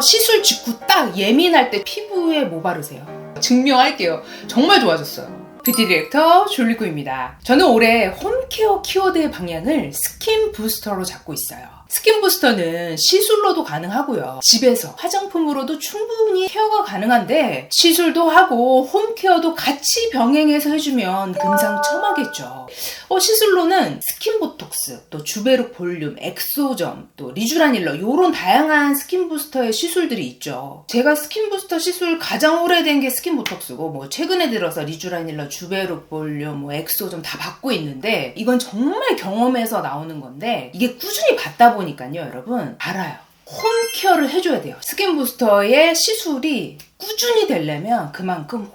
시술 직후 딱 예민할 때 피부에 뭐 바르세요? 증명할게요. 정말 좋아졌어요. 뷰티 디렉터 졸리코입니다. 저는 올해 홈케어 키워드의 방향을 스킨 부스터로 잡고 있어요. 스킨 부스터는 시술로도 가능하고요. 집에서 화장품으로도 충분히 케어가 가능한데 시술도 하고 홈케어도 같이 병행해서 해주면 금상첨화겠죠. 어, 시술로는 스킨 보톡스, 또 주베룩 볼륨, 엑소점, 또 리쥬라닐러 이런 다양한 스킨 부스터의 시술들이 있죠. 제가 스킨 부스터 시술 가장 오래된 게 스킨 보톡스고 뭐 최근에 들어서 리쥬라닐러, 주베룩 볼륨, 뭐 엑소점 다 받고 있는데 이건 정말 경험에서 나오는 건데 이게 꾸준히 받다 보 니까요, 여러분 알아요. 홈케어를 해줘야 돼요. 스킨 부스터의 시술이 꾸준히 되려면 그만큼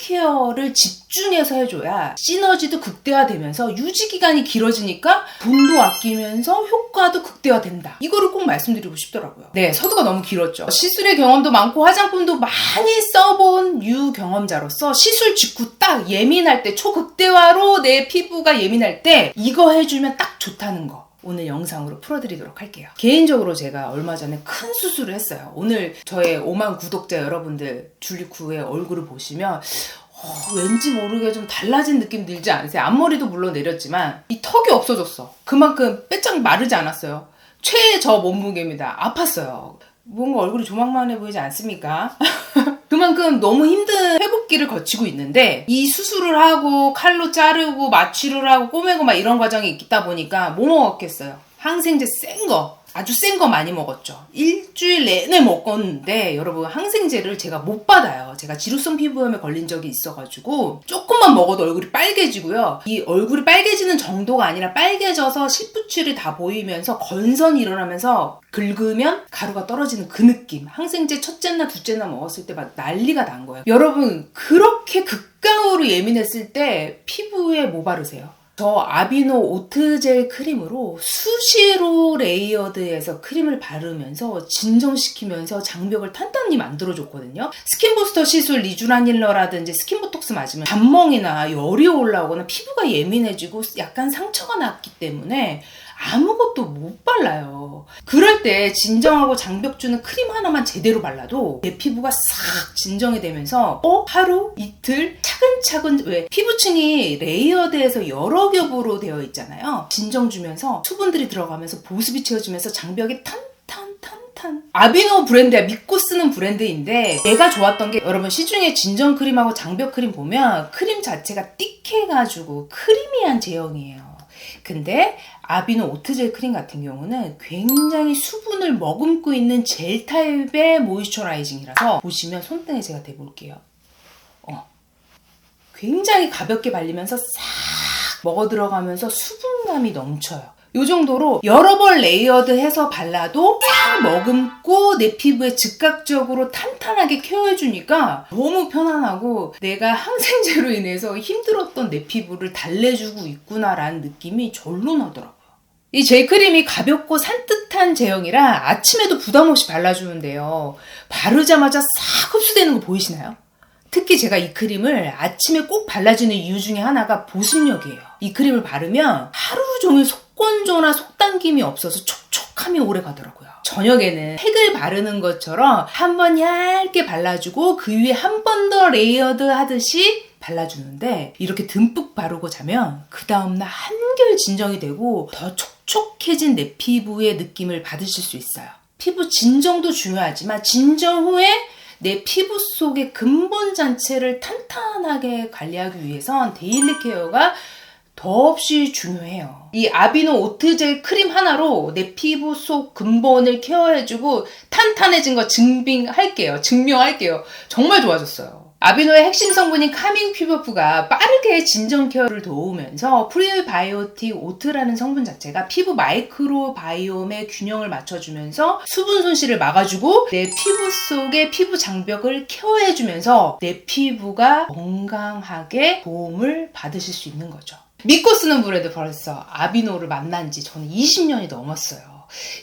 홈케어를 집중해서 해줘야 시너지도 극대화되면서 유지 기간이 길어지니까 돈도 아끼면서 효과도 극대화된다. 이거를 꼭 말씀드리고 싶더라고요. 네, 서두가 너무 길었죠. 시술의 경험도 많고 화장품도 많이 써본 유 경험자로서 시술 직후 딱 예민할 때 초극대화로 내 피부가 예민할 때 이거 해주면 딱 좋다는 거. 오늘 영상으로 풀어드리도록 할게요. 개인적으로 제가 얼마 전에 큰 수술을 했어요. 오늘 저의 5만 구독자 여러분들 줄리쿠의 얼굴을 보시면 어, 왠지 모르게 좀 달라진 느낌 들지 않으세요? 앞머리도 물론 내렸지만 이 턱이 없어졌어. 그만큼 빼짝 마르지 않았어요. 최저 몸무게입니다. 아팠어요. 뭔가 얼굴이 조망만해 보이지 않습니까? 그만큼 너무 힘든 회복기를 거치고 있는데 이 수술을 하고 칼로 자르고 마취를 하고 꼬매고 막 이런 과정이 있다 보니까 뭐 먹었겠어요? 항생제 센 거. 아주 센 거 많이 먹었죠. 일주일 내내 먹었는데 여러분 항생제를 제가 못 받아요. 제가 지루성 피부염에 걸린 적이 있어가지고 조금만 먹어도 얼굴이 빨개지고요. 이 얼굴이 빨개지는 정도가 아니라 빨개져서 실부출이 다 보이면서 건선이 일어나면서 긁으면 가루가 떨어지는 그 느낌. 항생제 첫째나 둘째나 먹었을 때 막 난리가 난 거예요. 여러분 그렇게 극강으로 예민했을 때 피부에 뭐 바르세요? 저 아비노 오트젤 크림으로 수시로 레이어드해서 크림을 바르면서 진정시키면서 장벽을 탄탄히 만들어줬거든요. 스킨부스터 시술 리쥬라닐러라든지 스킨보톡스 맞으면 잔멍이나 열이 올라오거나 피부가 예민해지고 약간 상처가 났기 때문에 아무것도 못 발라요. 그럴 때 진정하고 장벽 주는 크림 하나만 제대로 발라도 내 피부가 싹 진정이 되면서 어? 하루? 이틀? 차근차근 왜 피부층이 레이어드해서 여러 겹으로 되어 있잖아요. 진정 주면서 수분들이 들어가면서 보습이 채워지면서 장벽이 탄탄 아비노 브랜드야 믿고 쓰는 브랜드인데 내가 좋았던 게 여러분 시중에 진정 크림하고 장벽 크림 보면 크림 자체가 띡해가지고 크리미한 제형이에요. 근데 아비노 오트젤 크림 같은 경우는 굉장히 수분을 머금고 있는 젤 타입의 모이스처라이징이라서 보시면 손등에 제가 대볼게요. 어. 굉장히 가볍게 발리면서 싹 먹어 들어가면서 수분감이 넘쳐요. 이 정도로 여러 번 레이어드해서 발라도 싹 머금고 내 피부에 즉각적으로 탄탄하게 케어해주니까 너무 편안하고 내가 항생제로 인해서 힘들었던 내 피부를 달래주고 있구나라는 느낌이 절로 나더라고요. 이 젤크림이 가볍고 산뜻한 제형이라 아침에도 부담 없이 발라주는데요. 바르자마자 싹 흡수되는 거 보이시나요? 특히 제가 이 크림을 아침에 꼭 발라주는 이유 중에 하나가 보습력이에요. 이 크림을 바르면 하루 종일 속 건조나 속당김이 없어서 촉촉함이 오래 가더라고요. 저녁에는 팩을 바르는 것처럼 한 번 얇게 발라주고 그 위에 한 번 더 레이어드 하듯이 발라주는데 이렇게 듬뿍 바르고 자면 그 다음날 한결 진정이 되고 더 촉촉해진 내 피부의 느낌을 받으실 수 있어요. 피부 진정도 중요하지만 진정 후에 내 피부 속의 근본 자체를 탄탄하게 관리하기 위해선 데일리 케어가 더없이 중요해요. 이 아비노 오트젤 크림 하나로 내 피부 속 근본을 케어해주고 탄탄해진 거 증빙할게요. 증명할게요. 정말 좋아졌어요. 아비노의 핵심 성분인 카밍 피버프가 빠르게 진정 케어를 도우면서 프리바이오틱 오트라는 성분 자체가 피부 마이크로바이옴의 균형을 맞춰주면서 수분 손실을 막아주고 내 피부 속의 피부 장벽을 케어해주면서 내 피부가 건강하게 도움을 받으실 수 있는 거죠. 믿고 쓰는 브랜드 벌써 아비노를 만난 지 저는 20년이 넘었어요.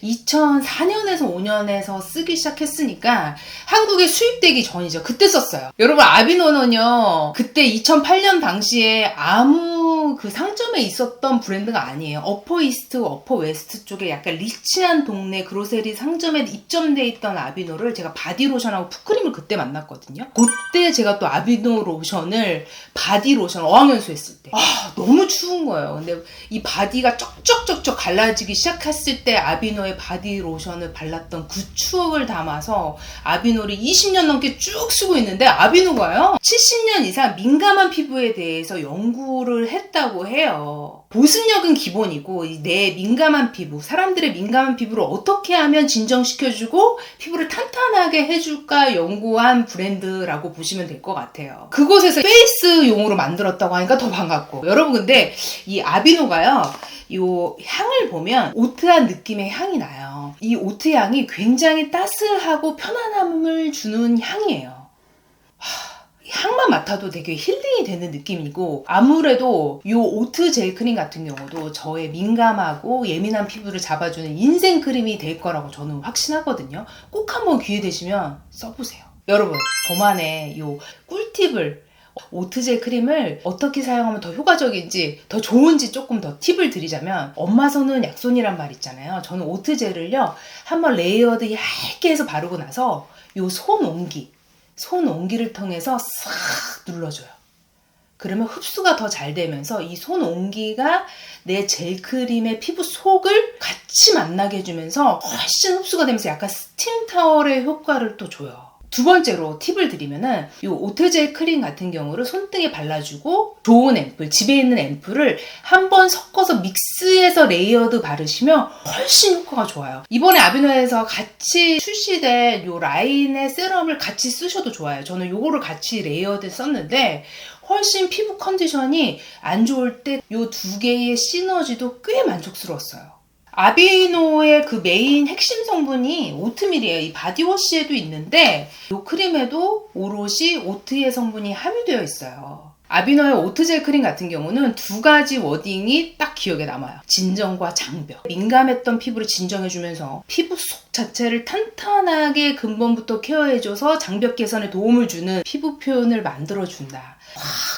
2004년에서 5년에서 쓰기 시작했으니까 한국에 수입되기 전이죠. 그때 썼어요. 여러분 아비노는요. 그때 2008년 당시에 아무 그 상점에 있었던 브랜드가 아니에요. 어퍼 이스트, 어퍼 웨스트 쪽에 약간 리치한 동네 그로세리 상점에 입점돼 있던 아비노를 제가 바디로션하고 푸크림을 그때 만났거든요. 그때 제가 또 아비노 로션을 바디로션 어학연수 했을 때. 아, 너무 추운 거예요. 근데 이 바디가 쩍쩍쩍쩍 갈라지기 시작했을 때 아비노의 바디로션을 발랐던 그 추억을 담아서 아비노를 20년 넘게 쭉 쓰고 있는데 아비노가요 70년 이상 민감한 피부에 대해서 연구를 했다고 해요. 보습력은 기본이고 이내 민감한 피부, 사람들의 민감한 피부를 어떻게 하면 진정시켜주고 피부를 탄탄하게 해줄까 연구한 브랜드라고 보시면 될 것 같아요. 그곳에서 페이스용으로 만들었다고 하니까 더 반갑고 여러분 근데 이 아비노가요 요 향을 보면 오트한 느낌의 향이 나요. 이 오트 향이 굉장히 따스하고 편안함을 주는 향이에요. 맡아도 되게 힐링이 되는 느낌이고 아무래도 요 오트 젤 크림 같은 경우도 저의 민감하고 예민한 피부를 잡아주는 인생 크림이 될 거라고 저는 확신하거든요. 꼭 한번 기회 되시면 써보세요. 여러분 저만의 요 꿀팁을 오트젤 크림을 어떻게 사용하면 더 효과적인지 더 좋은지 조금 더 팁을 드리자면 엄마 손은 약손이란 말 있잖아요. 저는 오트젤을요 한번 레이어드 얇게 해서 바르고 나서 요 손 옹기 손 옹기를 통해서 싹 눌러줘요. 그러면 흡수가 더 잘 되면서 이 손 옹기가 내 젤 크림의 피부 속을 같이 만나게 해주면서 훨씬 흡수가 되면서 약간 스팀 타월의 효과를 또 줘요. 두 번째로 팁을 드리면은 이 오트젤 크림 같은 경우를 손등에 발라주고 좋은 앰플, 집에 있는 앰플을 한 번 섞어서 믹스해서 레이어드 바르시면 훨씬 효과가 좋아요. 이번에 아비노에서 같이 출시된 이 라인의 세럼을 같이 쓰셔도 좋아요. 저는 요거를 같이 레이어드 썼는데 훨씬 피부 컨디션이 안 좋을 때 이 두 개의 시너지도 꽤 만족스러웠어요. 아비노의 그 메인 핵심 성분이 오트밀이에요. 이 바디워시에도 있는데 이 크림에도 오롯이 오트의 성분이 함유되어 있어요. 아비노의 오트젤 크림 같은 경우는 두 가지 워딩이 딱 기억에 남아요. 진정과 장벽. 민감했던 피부를 진정해주면서 피부 속 자체를 탄탄하게 근본부터 케어해줘서 장벽 개선에 도움을 주는 피부 표현을 만들어준다. 확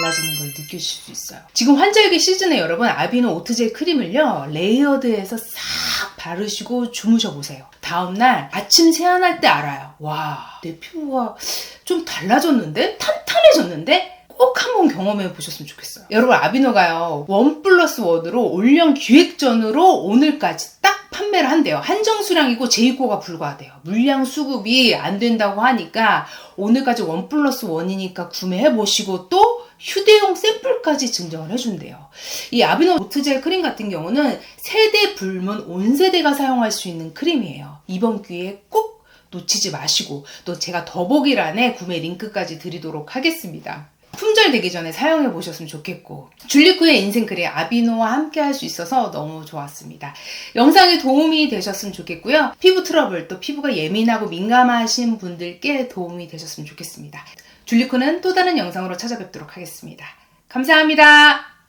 달라지는 걸 느끼실 수 있어요. 지금 환절기 시즌에 여러분 아비노 오트젤 크림을요 레이어드해서 싹 바르시고 주무셔 보세요. 다음날 아침 세안할 때 알아요. 와 내 피부가 좀 달라졌는데 탄탄해졌는데 꼭 한번 경험해 보셨으면 좋겠어요. 여러분 아비노가요 원 플러스 원으로 올영 기획전으로 오늘까지 딱 판매를 한대요. 한정 수량이고 재입고가 불가하대요. 물량 수급이 안 된다고 하니까 오늘까지 원 플러스 원이니까 구매해 보시고 또 휴대용 샘플까지 증정을 해준대요. 이 아비노 오트젤 크림 같은 경우는 세대 불문 온 세대가 사용할 수 있는 크림이에요. 이번 기회에 꼭 놓치지 마시고 또 제가 더보기란에 구매 링크까지 드리도록 하겠습니다. 품절 되기 전에 사용해 보셨으면 좋겠고 줄리쿠의 인생 크림 아비노와 함께 할 수 있어서 너무 좋았습니다. 영상에 도움이 되셨으면 좋겠고요. 피부 트러블 또 피부가 예민하고 민감하신 분들께 도움이 되셨으면 좋겠습니다. 줄리쿠는 또 다른 영상으로 찾아뵙도록 하겠습니다. 감사합니다.